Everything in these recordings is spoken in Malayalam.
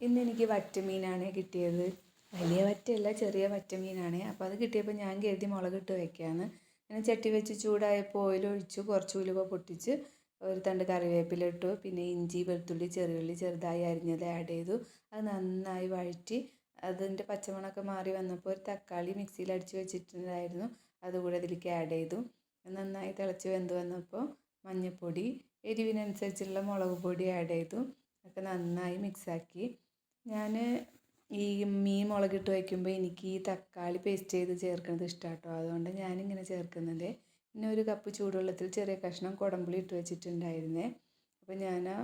ഇന്ന് എനിക്ക് വറ്റമീനാണ് കിട്ടിയത്. വലിയ വറ്റയല്ല ചെറിയ വറ്റമീനാണ്. അപ്പോൾ അത് കിട്ടിയപ്പോൾ ഞാൻ കരുതി മുളകിട്ട് വയ്ക്കാമെന്ന് അങ്ങനെ ചട്ടി വെച്ച് ചൂടായപ്പോൾ ഓയിലൊഴിച്ചു കുറച്ച് ഉലുവ പൊട്ടിച്ച് ഒരു തണ്ട് കറിവേപ്പില ഇട്ടു പിന്നെ ഇഞ്ചി വെളുത്തുള്ളി ചെറിയുള്ളി ചെറുതായി അരിഞ്ഞത് ആഡ് ചെയ്തു. അത് നന്നായി വഴറ്റി അതിന്റെ പച്ചമണമൊക്കെ മാറി വന്നപ്പോൾ ഒരു തക്കാളി മിക്സിയിൽ അടിച്ച് വെച്ചിട്ടുണ്ടായിരുന്നു. അതുകൂടെ അതിലേക്ക് ആഡ് ചെയ്തു. നന്നായി തിളച്ച് വെന്ത് വന്നപ്പോൾ മഞ്ഞൾപ്പൊടി എരിവിനനുസരിച്ചുള്ള മുളക് പൊടി ആഡ് ചെയ്തു. ഒക്കെ നന്നായി മിക്സാക്കി ഞാൻ ഈ മീൻ മുളകിട്ട് വയ്ക്കുമ്പോൾ എനിക്ക് ഈ തക്കാളി പേസ്റ്റ് ചെയ്ത് ചേർക്കുന്നത് ഇഷ്ടമാണ് കേട്ടോ അതുകൊണ്ട് ഞാനിങ്ങനെ ചേർക്കുന്നത് പിന്നെ ഒരു കപ്പ് ചൂടുവെള്ളത്തിൽ ചെറിയ കഷ്ണം കുടംപുളി ഇട്ട് വെച്ചിട്ടുണ്ടായിരുന്നേ. അപ്പോൾ ഞാൻ ആ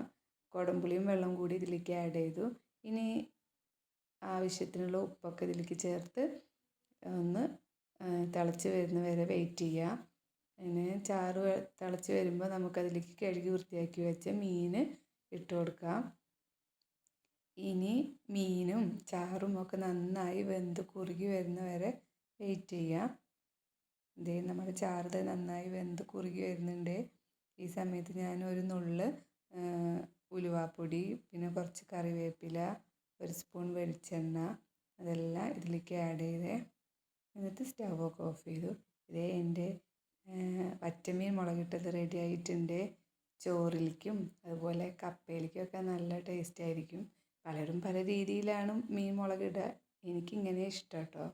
കുടംപുളിയും വെള്ളം കൂടി ഇതിലേക്ക് ആഡ് ചെയ്തു. ഇനി ആവശ്യത്തിനുള്ള ഉപ്പൊക്കെ ഇതിലേക്ക് ചേർത്ത് ഒന്ന് തിളച്ച് വരുന്ന വരെ വെയിറ്റ് ചെയ്യുക അങ്ങനെ ചാറ് തിളച്ച് വരുമ്പോൾ നമുക്കതിലേക്ക് കഴുകി വൃത്തിയാക്കി വെച്ച മീൻ ഇട്ട് കൊടുക്കാം. മീനും ചാറും ഒക്കെ നന്നായി വെന്ത് കുറുകി വരുന്ന വരെ വെയിറ്റ് ചെയ്യാം. ഇതേ നമ്മുടെ ചാറ് നന്നായി വെന്ത് കുറുകി വരുന്നുണ്ട്. ഈ സമയത്ത് ഞാൻ ഒരു നുള്ള് ഉലുവാപ്പൊടി പിന്നെ കുറച്ച് കറിവേപ്പില ഒരു സ്പൂൺ വെളിച്ചെണ്ണ അതെല്ലാം ഇതിലേക്ക് ആഡ് ചെയ്തേ. എന്നിട്ട് സ്റ്റവ് ഒക്കെ ഓഫ് ചെയ്തു. ഇതേ എന്റെ വറ്റമീൻ മുളകിട്ടത് റെഡി ആയിട്ടുണ്ട്. ചോറിലേക്കും അതുപോലെ കപ്പയിലേക്കും ഒക്കെ നല്ല ടേസ്റ്റ് ആയിരിക്കും. പലരും പല രീതിയിലാണ് മീൻ മുളകിടുക എനിക്കിങ്ങനെ ഇഷ്ടം കേട്ടോ.